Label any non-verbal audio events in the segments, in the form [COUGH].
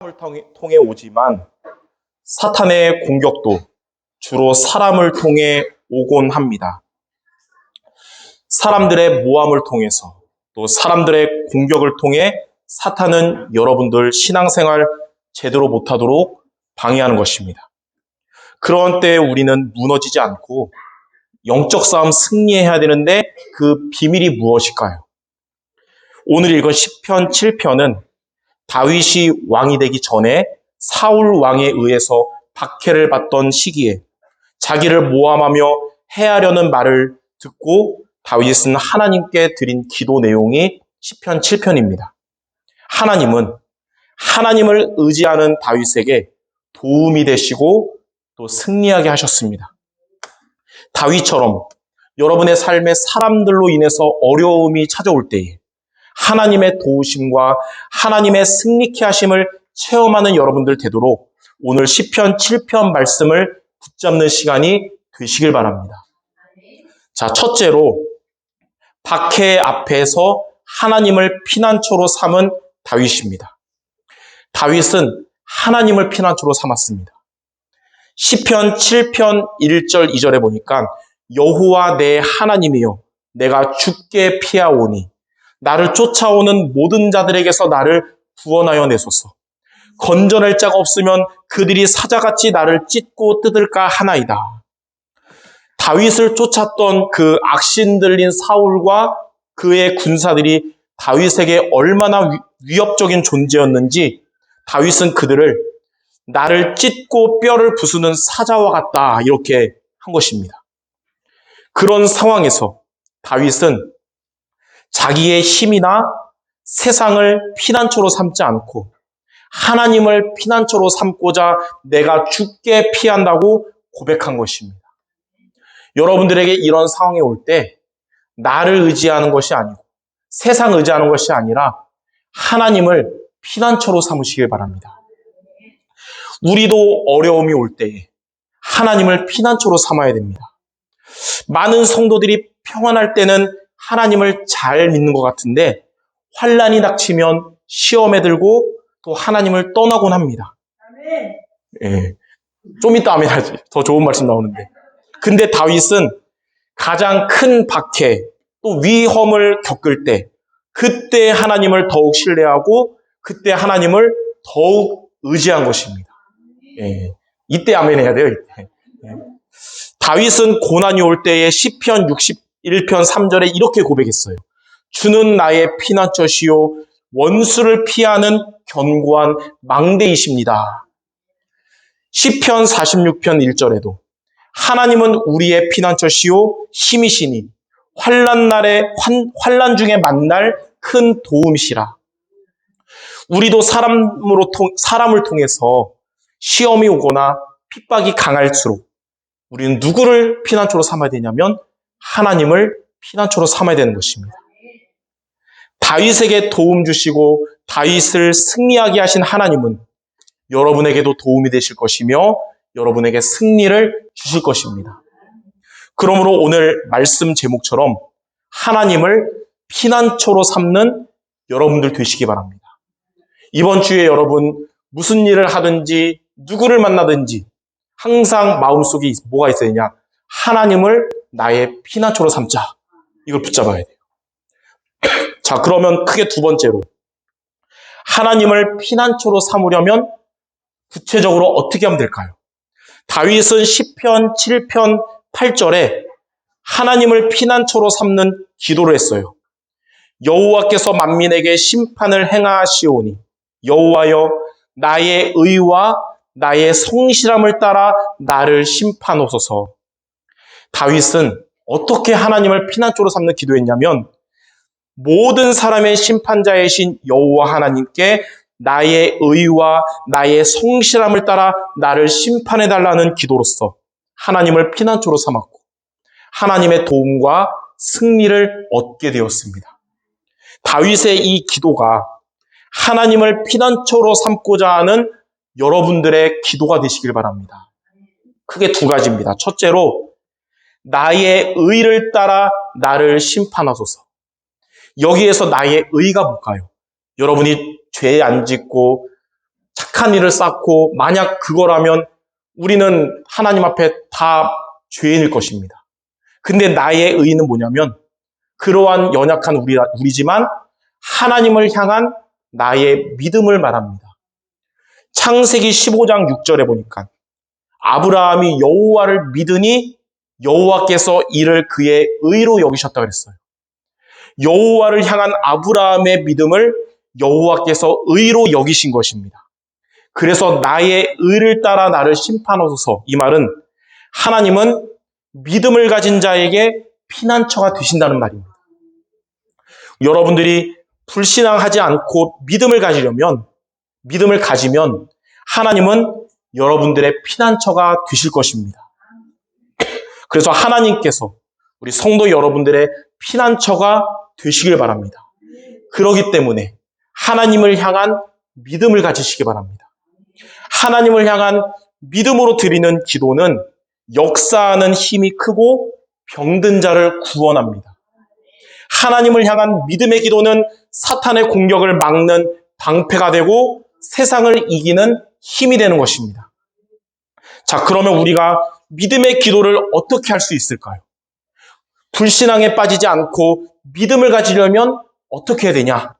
사람을 통해, 오지만 사탄의 공격도 주로 사람을 통해 오곤 합니다. 사람들의 모함을 통해서 또 사람들의 공격을 통해 사탄은 여러분들 신앙생활 제대로 못하도록 방해하는 것입니다. 그런 때에 우리는 무너지지 않고 영적 싸움 승리해야 되는데 그 비밀이 무엇일까요? 오늘 읽은 10편, 7편은 다윗이 왕이 되기 전에 사울 왕에 의해서 박해를 받던 시기에 자기를 모함하며 해하려는 말을 듣고 다윗은 하나님께 드린 기도 내용이 10편, 7편입니다. 하나님은 하나님을 의지하는 다윗에게 도움이 되시고 또 승리하게 하셨습니다. 다윗처럼 여러분의 삶에 사람들로 인해서 어려움이 찾아올 때에 하나님의 도우심과 하나님의 승리케 하심을 체험하는 여러분들 되도록 오늘 10편, 7편 말씀을 붙잡는 시간이 되시길 바랍니다. 자, 첫째로 박해 앞에서 하나님을 피난처로 삼은 다윗입니다. 다윗은 하나님을 피난처로 삼았습니다. 10편 7편 1절 2절에 보니까 여호와 내 하나님이여 내가 죽게 피하오니 나를 쫓아오는 모든 자들에게서 나를 구원하여 내소서. 건져낼 자가 없으면 그들이 사자같이 나를 찢고 뜯을까 하나이다. 다윗을 쫓았던 그 악신 들린 사울과 그의 군사들이 다윗에게 얼마나 위- 위협적인 존재였는지 다윗은 그들을 나를 찢고 뼈를 부수는 사자와 같다 이렇게 한 것입니다. 그런 상황에서 다윗은 자기의 힘이나 세상을 피난처로 삼지 않고 하나님을 피난처로 삼고자 내가 죽게 피한다고 고백한 것입니다. 여러분들에게 이런 상황이 올 때 나를 의지하는 것이 아니고 세상 의지하는 것이 아니라 하나님을 피난처로 삼으시길 바랍니다. 우리도 어려움이 올 때에 하나님을 피난처로 삼아야 됩니다. 많은 성도들이 평안할 때는 하나님을 잘 믿는 것 같은데 환란이 닥치면 시험에 들고 또 하나님을 떠나곤 합니다. 예. 좀 이따 아멘 하지. 더 좋은 말씀 나오는데. 근데 다윗은 가장 큰 박해, 또 위험을 겪을 때, 그때 하나님을 더욱 신뢰하고, 그때 하나님을 더욱 의지한 것입니다. 예. 이때 아멘 해야 돼요, 이때. 예. 다윗은 고난이 올 때에 10편 61편 3절에 이렇게 고백했어요. 주는 나의 피난처시요 원수를 피하는 견고한 망대이십니다. 10편 46편 1절에도 하나님은 우리의 피난처시요 힘이시니 환란 날에 환, 환란 중에 만날 큰 도움이시라. 우리도 사람으로 통, 사람을 통해서 시험이 오거나 핍박이 강할수록 우리는 누구를 피난처로 삼아야 되냐면 하나님을 피난처로 삼아야 되는 것입니다. 다윗에게 도움 주시고 다윗을 승리하게 하신 하나님은 여러분에게도 도움이 되실 것이며 여러분에게 승리를 주실 것입니다. 그러므로 오늘 말씀 제목처럼 하나님을 피난처로 삼는 여러분들 되시기 바랍니다. 이번 주에 여러분 무슨 일을 하든지 누구를 만나든지 항상 마음속에 뭐가 있어야 되냐? 하나님을 나의 피난처로 삼자. 이걸 붙잡아야 돼요. [CLEARS THROAT] 자, 그러면 크게 두 번째로 하나님을 피난처로 삼으려면 구체적으로 어떻게 하면 될까요? 다윗은 10편, 7편, 8절에 하나님을 피난처로 삼는 기도를 했어요. 여호와께서 만민에게 심판을 행하시오니 여호와여 나의 의와 나의 성실함을 따라 나를 심판하소서. 다윗은 어떻게 하나님을 피난처로 삼는 기도했냐면 모든 사람의 심판자이신 여호와 하나님께 나의 의와 나의 성실함을 따라 나를 심판해 달라는 기도로서 하나님을 피난처로 삼았고 하나님의 도움과 승리를 얻게 되었습니다. 다윗의 이 기도가 하나님을 피난처로 삼고자 하는 여러분들의 기도가 되시길 바랍니다. 크게 두 가지입니다. 첫째로 나의 의를 따라 나를 심판하소서. 여기에서 나의 의가 뭘까요? 여러분이 죄 안 짓고 착한 일을 쌓고 만약 그거라면 우리는 하나님 앞에 다 죄인일 것입니다. 근데 나의 의는 뭐냐면 그러한 연약한 우리, 우리지만 하나님을 향한 나의 믿음을 말합니다. 창세기 15장 6절에 보니까 아브라함이 여호와를 믿으니 여호와께서 이를 그의 의로 여기셨다 그랬어요. 여호와를 향한 아브라함의 믿음을 여호와께서 의로 여기신 것입니다. 그래서 나의 의를 따라 나를 심판하소서 이 말은 하나님은 믿음을 가진 자에게 피난처가 되신다는 말입니다. 여러분들이 불신앙하지 않고 믿음을 가지려면 믿음을 가지면 하나님은 여러분들의 피난처가 되실 것입니다. 그래서 하나님께서 우리 성도 여러분들의 피난처가 되시길 바랍니다. 그러기 때문에 하나님을 향한 믿음을 가지시기 바랍니다. 하나님을 향한 믿음으로 드리는 기도는 역사하는 힘이 크고 병든 자를 구원합니다. 하나님을 향한 믿음의 기도는 사탄의 공격을 막는 방패가 되고 세상을 이기는 힘이 되는 것입니다. 자, 그러면 우리가 믿음의 기도를 어떻게 할 수 있을까요? 불신앙에 빠지지 않고 믿음을 가지려면 어떻게 해야 되냐?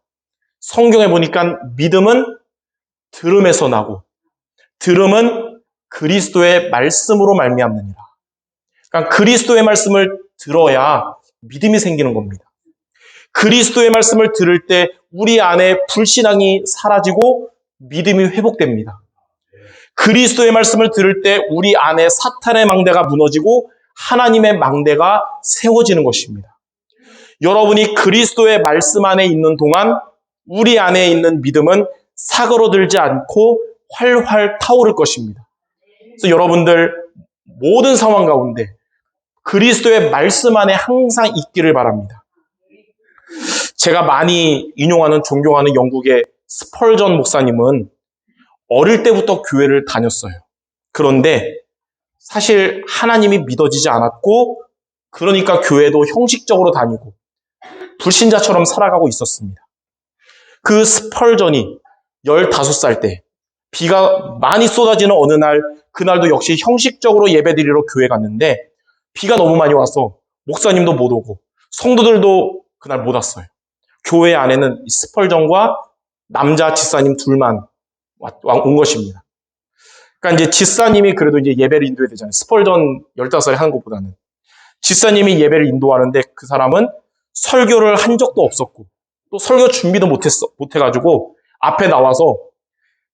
성경에 보니까 믿음은 들음에서 나고 들음은 그리스도의 말씀으로 말미암느니라. 그러니까 그리스도의 말씀을 들어야 믿음이 생기는 겁니다. 그리스도의 말씀을 들을 때 우리 안에 불신앙이 사라지고 믿음이 회복됩니다. 그리스도의 말씀을 들을 때 우리 안에 사탄의 망대가 무너지고 하나님의 망대가 세워지는 것입니다. 여러분이 그리스도의 말씀 안에 있는 동안 우리 안에 있는 믿음은 사그러들지 않고 활활 타오를 것입니다. 그래서 여러분들 모든 상황 가운데 그리스도의 말씀 안에 항상 있기를 바랍니다. 제가 많이 인용하는 존경하는 영국의 스펄전 목사님은 어릴 때부터 교회를 다녔어요. 그런데 사실 하나님이 믿어지지 않았고 그러니까 교회도 형식적으로 다니고 불신자처럼 살아가고 있었습니다. 그 스펄전이 15살 때 비가 많이 쏟아지는 어느 날 그날도 역시 형식적으로 예배드리러 교회 갔는데 비가 너무 많이 와서 목사님도 못 오고 성도들도 그날 못 왔어요. 교회 안에는 스펄전과 남자 집사님 둘만 온 것입니다. 그러니까 이제 집사님이 그래도 이제 예배를 인도해야 되잖아요. 스펄전 15살에 하는 것보다는. 집사님이 예배를 인도하는데 그 사람은 설교를 한 적도 없었고 또 설교 준비도 못했어, 못해가지고 앞에 나와서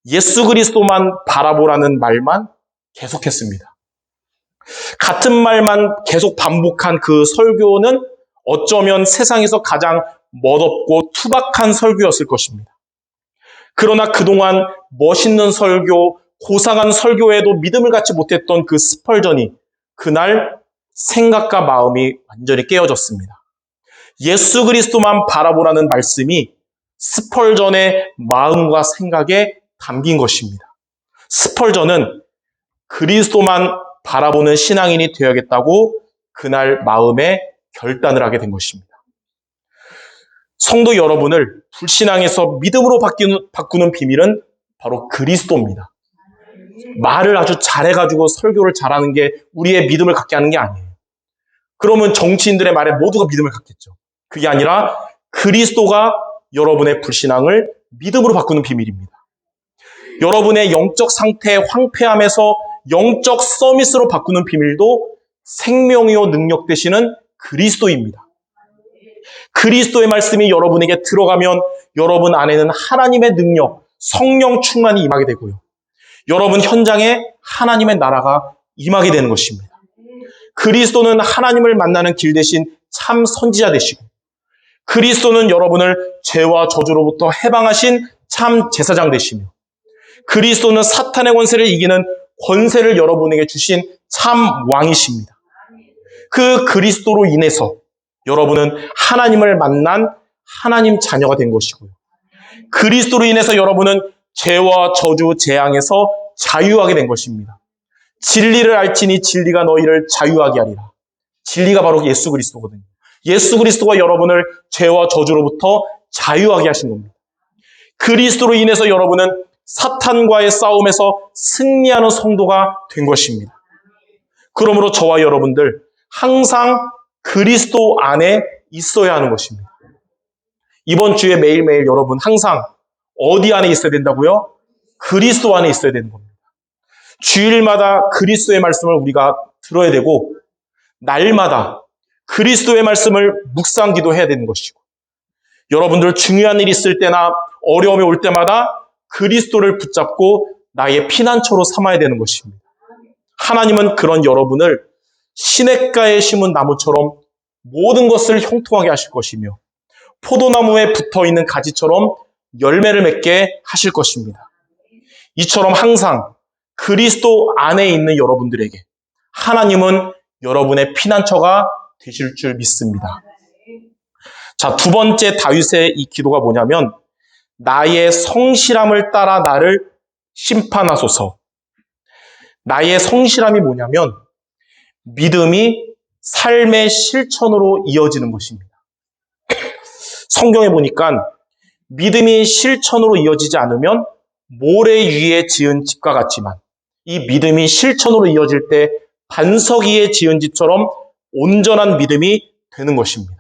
예수 그리스도만 바라보라는 말만 계속했습니다. 같은 말만 계속 반복한 그 설교는 어쩌면 세상에서 가장 멋없고 투박한 설교였을 것입니다. 그러나 그동안 멋있는 설교, 고상한 설교에도 믿음을 갖지 못했던 그 스펄전이 그날 생각과 마음이 완전히 깨어졌습니다. 예수 그리스도만 바라보라는 말씀이 스펄전의 마음과 생각에 담긴 것입니다. 스펄전은 그리스도만 바라보는 신앙인이 되어야겠다고 그날 마음에 결단을 하게 된 것입니다. 성도 여러분을 불신앙에서 믿음으로 바뀌는, 바꾸는 비밀은 바로 그리스도입니다. 말을 아주 잘해가지고 설교를 잘하는 게 우리의 믿음을 갖게 하는 게 아니에요. 그러면 정치인들의 말에 모두가 믿음을 갖겠죠. 그게 아니라 그리스도가 여러분의 불신앙을 믿음으로 바꾸는 비밀입니다. 여러분의 영적 상태 황폐함에서 영적 서밋으로 바꾸는 비밀도 생명이요 능력 되시는 그리스도입니다. 그리스도의 말씀이 여러분에게 들어가면 여러분 안에는 하나님의 능력, 성령 충만이 임하게 되고요. 여러분 현장에 하나님의 나라가 임하게 되는 것입니다. 그리스도는 하나님을 만나는 길 대신 참 선지자 되시고 그리스도는 여러분을 죄와 저주로부터 해방하신 참 제사장 되시며 그리스도는 사탄의 권세를 이기는 권세를 여러분에게 주신 참 왕이십니다. 그 그리스도로 인해서 여러분은 하나님을 만난 하나님 자녀가 된 것이고요. 그리스도로 인해서 여러분은 죄와 저주, 재앙에서 자유하게 된 것입니다. 진리를 알지니 진리가 너희를 자유하게 하리라. 진리가 바로 예수 그리스도거든요. 예수 그리스도가 여러분을 죄와 저주로부터 자유하게 하신 겁니다. 그리스도로 인해서 여러분은 사탄과의 싸움에서 승리하는 성도가 된 것입니다. 그러므로 저와 여러분들 항상 그리스도 안에 있어야 하는 것입니다. 이번 주에 매일매일 여러분 항상 어디 안에 있어야 된다고요? 그리스도 안에 있어야 되는 겁니다. 주일마다 그리스도의 말씀을 우리가 들어야 되고 날마다 그리스도의 말씀을 묵상 기도 해야 되는 것이고 여러분들 중요한 일 있을 때나 어려움이 올 때마다 그리스도를 붙잡고 나의 피난처로 삼아야 되는 것입니다. 하나님은 그런 여러분을 시냇가에 심은 나무처럼 모든 것을 형통하게 하실 것이며 포도나무에 붙어 있는 가지처럼 열매를 맺게 하실 것입니다. 이처럼 항상 그리스도 안에 있는 여러분들에게 하나님은 여러분의 피난처가 되실 줄 믿습니다. 자, 두 번째 다윗의 이 기도가 뭐냐면 나의 성실함을 따라 나를 심판하소서. 나의 성실함이 뭐냐면 믿음이 삶의 실천으로 이어지는 것입니다. 성경에 보니까 믿음이 실천으로 이어지지 않으면 모래 위에 지은 집과 같지만 이 믿음이 실천으로 이어질 때 반석 위에 지은 집처럼 온전한 믿음이 되는 것입니다.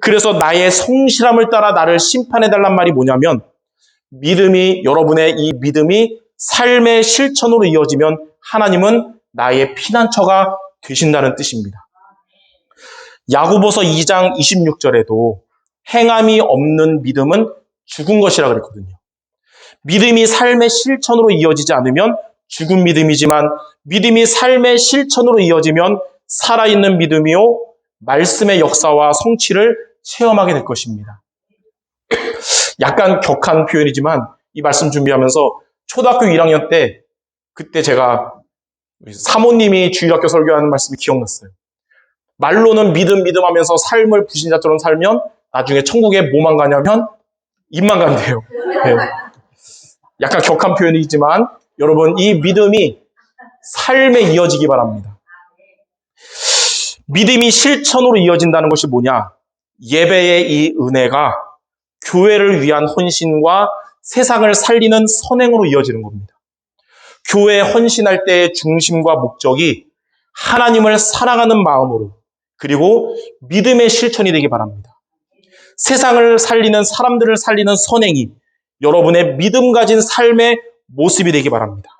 그래서 나의 성실함을 따라 나를 심판해 달란 말이 뭐냐면 믿음이 여러분의 이 믿음이 삶의 실천으로 이어지면 하나님은 나의 피난처가 되신다는 뜻입니다. 야고보서 2장 26절에도 행함이 없는 믿음은 죽은 것이라 그랬거든요. 믿음이 삶의 실천으로 이어지지 않으면 죽은 믿음이지만 믿음이 삶의 실천으로 이어지면 살아있는 믿음이요 말씀의 역사와 성취를 체험하게 될 것입니다. 약간 격한 표현이지만 이 말씀 준비하면서 초등학교 1학년 때 그때 제가 사모님이 주일학교 설교하는 말씀이 기억났어요. 말로는 믿음 믿음 하면서 삶을 부신자처럼 살면 나중에 천국에 뭐만 가냐면 입만 간대요. 네. 약간 격한 표현이지만 여러분 이 믿음이 삶에 이어지기 바랍니다. 믿음이 실천으로 이어진다는 것이 뭐냐? 예배의 이 은혜가 교회를 위한 헌신과 세상을 살리는 선행으로 이어지는 겁니다. 교회에 헌신할 때의 중심과 목적이 하나님을 사랑하는 마음으로 그리고 믿음의 실천이 되기 바랍니다. 세상을 살리는 사람들을 살리는 선행이 여러분의 믿음 가진 삶의 모습이 되기 바랍니다.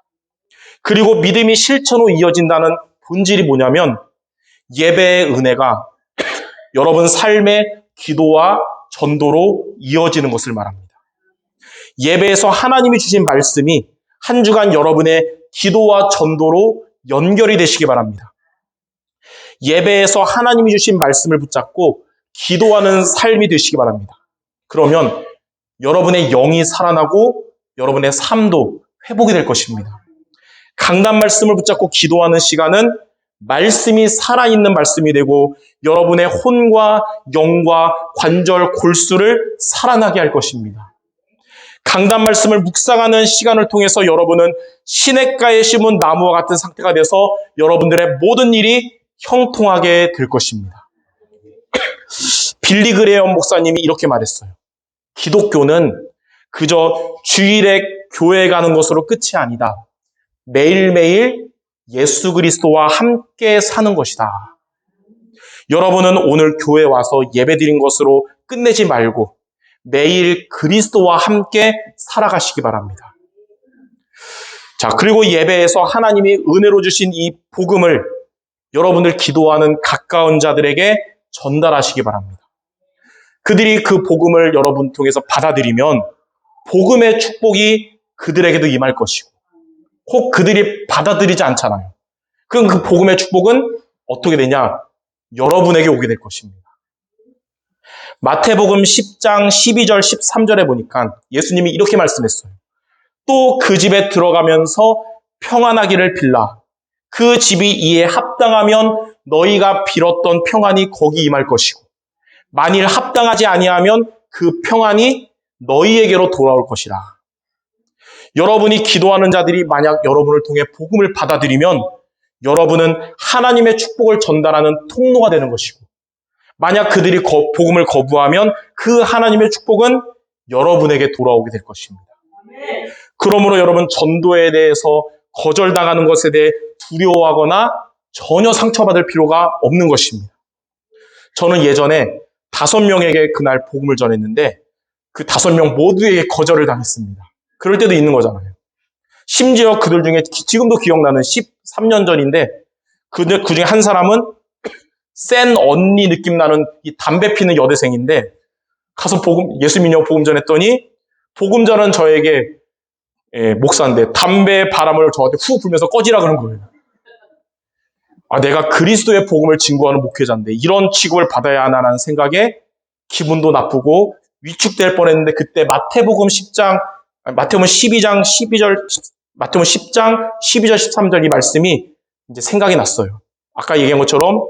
그리고 믿음이 실천으로 이어진다는 본질이 뭐냐면 예배의 은혜가 여러분 삶의 기도와 전도로 이어지는 것을 말합니다. 예배에서 하나님이 주신 말씀이 한 주간 여러분의 기도와 전도로 연결이 되시기 바랍니다. 예배에서 하나님이 주신 말씀을 붙잡고 기도하는 삶이 되시기 바랍니다. 그러면 여러분의 영이 살아나고 여러분의 삶도 회복이 될 것입니다. 강단 말씀을 붙잡고 기도하는 시간은 말씀이 살아있는 말씀이 되고 여러분의 혼과 영과 관절, 골수를 살아나게 할 것입니다. 강단 말씀을 묵상하는 시간을 통해서 여러분은 시냇가에 심은 나무와 같은 상태가 돼서 여러분들의 모든 일이 형통하게 될 것입니다. [CLEARS THROAT] 빌리 그레엄 목사님이 이렇게 말했어요. 기독교는 그저 주일에 교회 가는 것으로 끝이 아니다. 매일매일 예수 그리스도와 함께 사는 것이다. 여러분은 오늘 교회 와서 예배 드린 것으로 끝내지 말고 매일 그리스도와 함께 살아가시기 바랍니다. 자, 그리고 예배에서 하나님이 은혜로 주신 이 복음을 여러분들 기도하는 가까운 자들에게 전달하시기 바랍니다. 그들이 그 복음을 여러분 통해서 받아들이면 복음의 축복이 그들에게도 임할 것이고 혹 그들이 받아들이지 않잖아요. 그럼 그 복음의 축복은 어떻게 되냐? 여러분에게 오게 될 것입니다. 마태복음 10장 12절 13절에 보니까 예수님이 이렇게 말씀했어요. 또 그 집에 들어가면서 평안하기를 빌라. 그 집이 이에 합당하면 너희가 빌었던 평안이 거기 임할 것이고 만일 합당하지 아니하면 그 평안이 너희에게로 돌아올 것이라. 여러분이 기도하는 자들이 만약 여러분을 통해 복음을 받아들이면 여러분은 하나님의 축복을 전달하는 통로가 되는 것이고 만약 그들이 거, 복음을 거부하면 그 하나님의 축복은 여러분에게 돌아오게 될 것입니다. 그러므로 여러분 전도에 대해서 거절당하는 것에 대해 두려워하거나 전혀 상처받을 필요가 없는 것입니다. 저는 예전에 다섯 명에게 그날 복음을 전했는데 그 다섯 명 모두에게 거절을 당했습니다. 그럴 때도 있는 거잖아요. 심지어 그들 중에 기- 지금도 기억나는 13년 전인데 그, 그 중에 한 사람은 센 언니 느낌 나는 이 담배 피는 여대생인데 가서 복음, 예수 믿냐고 복음 전했더니 복음 전은 저에게 예, 목사인데 담배 바람을 저한테 후 불면서 꺼지라 그런 거예요. 아, 내가 그리스도의 복음을 증거하는 목회자인데 이런 취급을 받아야 하나라는 생각에 기분도 나쁘고 위축될 뻔했는데 그때 마태복음 10장 아니, 마태복음 12장 12절 마태복음 10장 12절 13절 이 말씀이 이제 생각이 났어요. 아까 얘기한 것처럼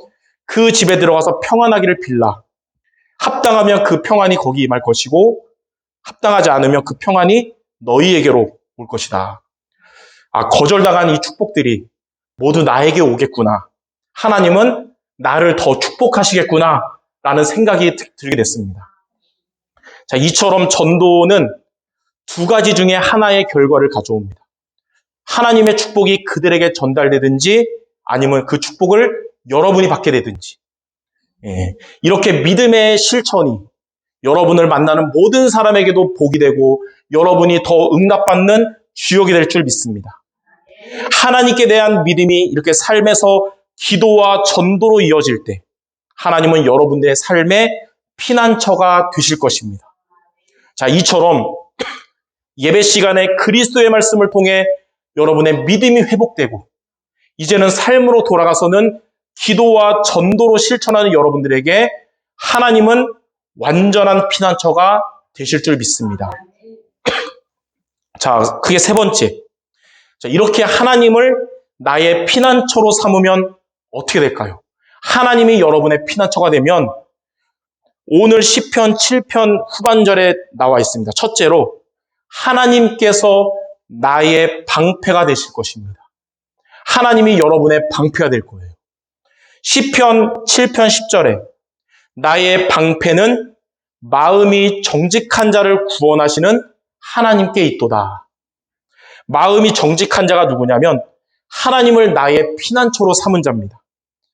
그 집에 들어가서 평안하기를 빌라. 합당하면 그 평안이 거기 임할 것이고 합당하지 않으면 그 평안이 너희에게로 올 것이다. 아, 거절당한 이 축복들이 모두 나에게 오겠구나. 하나님은 나를 더 축복하시겠구나. 라는 생각이 드- 들게 됐습니다. 자, 이처럼 전도는 두 가지 중에 하나의 결과를 가져옵니다. 하나님의 축복이 그들에게 전달되든지 아니면 그 축복을 여러분이 받게 되든지. 예, 이렇게 믿음의 실천이 여러분을 만나는 모든 사람에게도 복이 되고 여러분이 더 응답받는 주역이 될 줄 믿습니다. 하나님께 대한 믿음이 이렇게 삶에서 기도와 전도로 이어질 때 하나님은 여러분들의 삶의 피난처가 되실 것입니다. 자, 이처럼 예배 시간에 그리스도의 말씀을 통해 여러분의 믿음이 회복되고 이제는 삶으로 돌아가서는 기도와 전도로 실천하는 여러분들에게 하나님은 완전한 피난처가 되실 줄 믿습니다. 자, 그게 세 번째. 자, 이렇게 하나님을 나의 피난처로 삼으면 어떻게 될까요? 하나님이 여러분의 피난처가 되면 오늘 10편 7편 후반절에 나와 있습니다. 첫째로 하나님께서 나의 방패가 되실 것입니다. 하나님이 여러분의 방패가 될 거예요. 10편 7편 10절에 나의 방패는 마음이 정직한 자를 구원하시는 하나님께 있도다. 마음이 정직한 자가 누구냐면 하나님을 나의 피난처로 삼은 자입니다.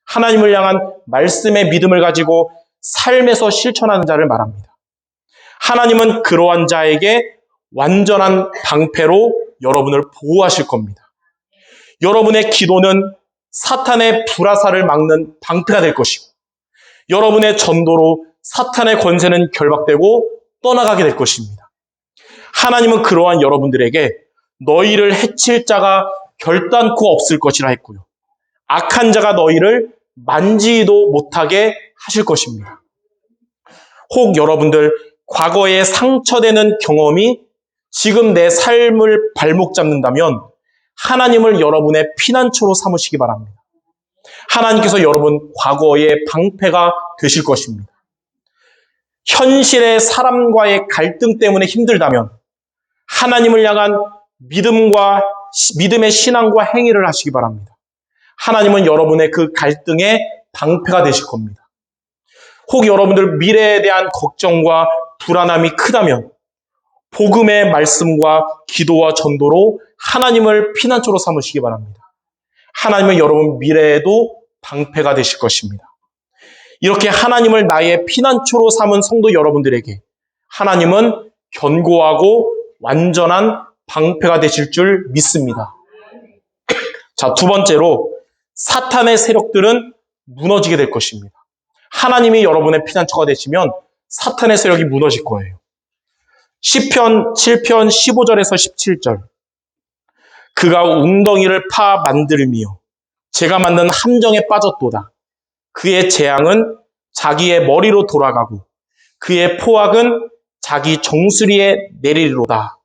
하나님을 향한 말씀의 믿음을 가지고 삶에서 실천하는 자를 말합니다. 하나님은 그러한 자에게 완전한 방패로 여러분을 보호하실 겁니다. 여러분의 기도는 사탄의 불화살을 막는 방패가 될 것이고, 여러분의 전도로 사탄의 권세는 결박되고 떠나가게 될 것입니다. 하나님은 그러한 여러분들에게 너희를 해칠 자가 결단코 없을 것이라 했고요. 악한 자가 너희를 만지도 못하게 하실 것입니다. 혹 여러분들 과거에 상처되는 경험이 지금 내 삶을 발목 잡는다면 하나님을 여러분의 피난처로 삼으시기 바랍니다. 하나님께서 여러분 과거의 방패가 되실 것입니다. 현실의 사람과의 갈등 때문에 힘들다면 하나님을 향한 믿음과 믿음의 신앙과 행위를 하시기 바랍니다. 하나님은 여러분의 그 갈등의 방패가 되실 겁니다. 혹 여러분들 미래에 대한 걱정과 불안함이 크다면 복음의 말씀과 기도와 전도로 하나님을 피난처로 삼으시기 바랍니다. 하나님은 여러분 미래에도 방패가 되실 것입니다. 이렇게 하나님을 나의 피난처로 삼은 성도 여러분들에게 하나님은 견고하고 완전한 방패가 되실 줄 믿습니다. 자, 두 번째로 사탄의 세력들은 무너지게 될 것입니다. 하나님이 여러분의 피난처가 되시면 사탄의 세력이 무너질 거예요. 10편 7편 15절에서 17절. 그가 웅덩이를 파 만들며 제가 만든 함정에 빠졌도다. 그의 재앙은 자기의 머리로 돌아가고 그의 포악은 자기 정수리에 내리리로다.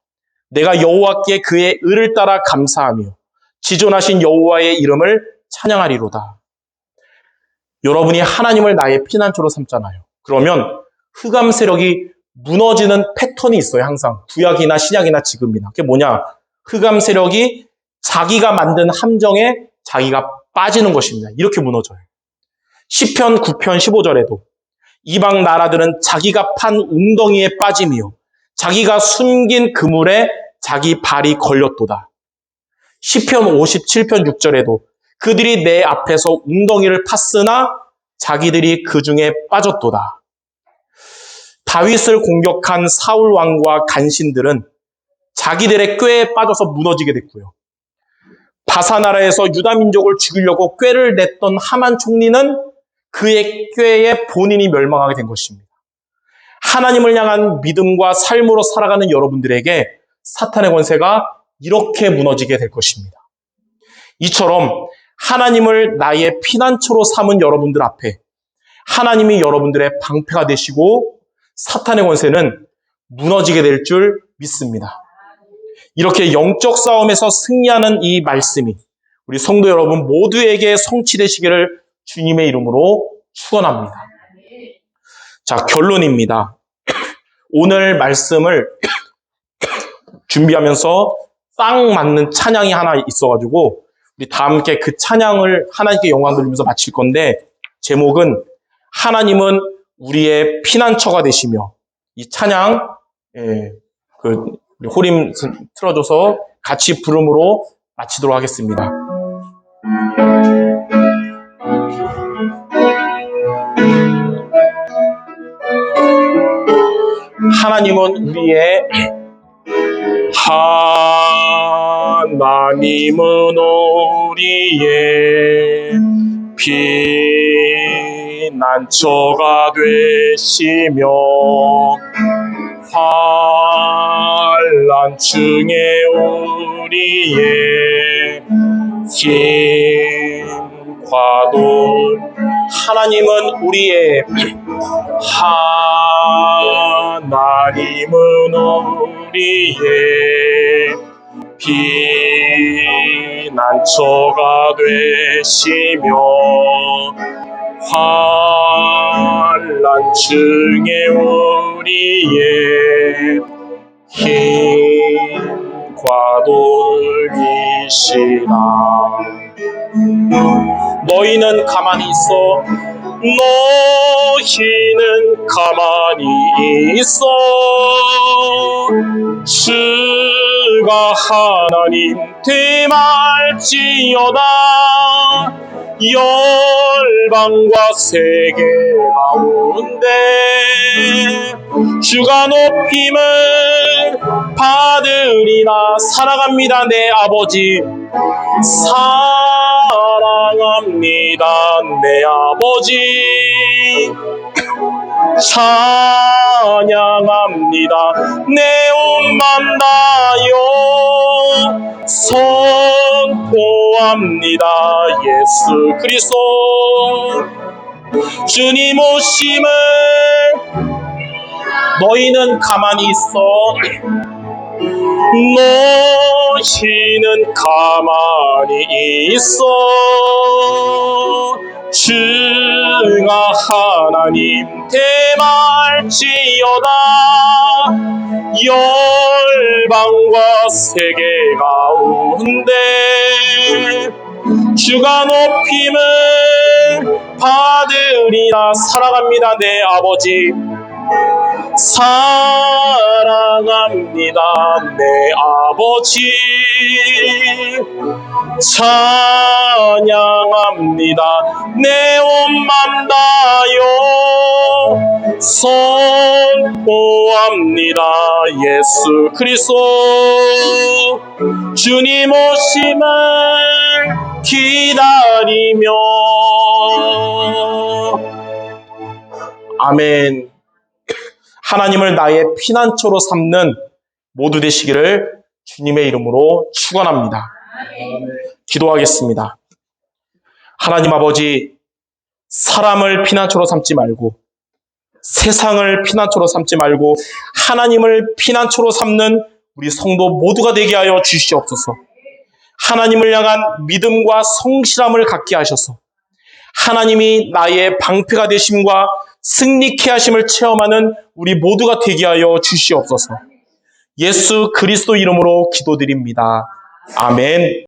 내가 여호와께 그의 의를 따라 감사하며 지존하신 여호와의 이름을 찬양하리로다. 여러분이 하나님을 나의 피난처로 삼잖아요. 그러면 흑암 세력이 무너지는 패턴이 있어요, 항상. 구약이나 신약이나 지금이나. 그게 뭐냐? 흑암 세력이 자기가 만든 함정에 자기가 빠지는 것입니다. 이렇게 무너져요. 10편, 9편, 15절에도 이방 나라들은 자기가 판 웅덩이에 빠지며 자기가 숨긴 그물에 자기 발이 걸렸도다. 시편 57편 6절에도 그들이 내 앞에서 웅덩이를 팠으나 자기들이 그 중에 빠졌도다. 다윗을 공격한 사울 왕과 간신들은 자기들의 꾀에 빠져서 무너지게 됐고요. 바사 나라에서 유다 민족을 죽이려고 꾀를 냈던 하만 총리는 그의 꾀에 본인이 멸망하게 된 것입니다. 하나님을 향한 믿음과 삶으로 살아가는 여러분들에게 사탄의 권세가 이렇게 무너지게 될 것입니다. 이처럼 하나님을 나의 피난처로 삼은 여러분들 앞에 하나님이 여러분들의 방패가 되시고 사탄의 권세는 무너지게 될 줄 믿습니다. 이렇게 영적 싸움에서 승리하는 이 말씀이 우리 성도 여러분 모두에게 성취되시기를 주님의 이름으로 축원합니다. 자, 결론입니다. 오늘 말씀을 준비하면서 딱 맞는 찬양이 하나 있어가지고 우리 다 함께 그 찬양을 하나님께 영광 돌리면서 마칠 건데 제목은 하나님은 우리의 피난처가 되시며 이 찬양 예, 그 호림 틀어줘서 같이 부름으로 마치도록 하겠습니다. 하나님은 우리의 하나님은 우리의 피 난처가 되시며 환란 중에 우리의 힘과 돌 하나님은 우리의 하나님은 우리의 피난처가 되시며 환란 중에 우리의 힘과 돌이시라. 너희는 가만히 있어. 너희는 가만히 있어. 주가 하나님 되말지어다 열방과 세계 가운데 주가 높임을 받으리나 사랑합니다 내 아버지. 사랑합니다 내 아버지 찬양합니다. 내 온 만 다요. 선포합니다. 예수 그리스도. 주님 오심을 너희는 가만히 있어. 너희는 가만히 있어 주가 하나님 대말지어다. 열방과 세계 가운데 주가 높임을 받으리라. 사랑합니다 내 아버지 사랑합니다 내 아버지. 찬양합니다 내 온만 다요. 선포합니다 예수 그리스도. 주님 오심을 기다리며. 아멘 하나님을 나의 피난처로 삼는 모두 되시기를 주님의 이름으로 축원합니다. 기도하겠습니다. 하나님 아버지 사람을 피난처로 삼지 말고 세상을 피난처로 삼지 말고 하나님을 피난처로 삼는 우리 성도 모두가 되게 하여 주시옵소서. 하나님을 향한 믿음과 성실함을 갖게 하셔서 하나님이 나의 방패가 되심과 승리케 하심을 체험하는 우리 모두가 되게 하여 주시옵소서. 예수 그리스도 이름으로 기도드립니다. 아멘.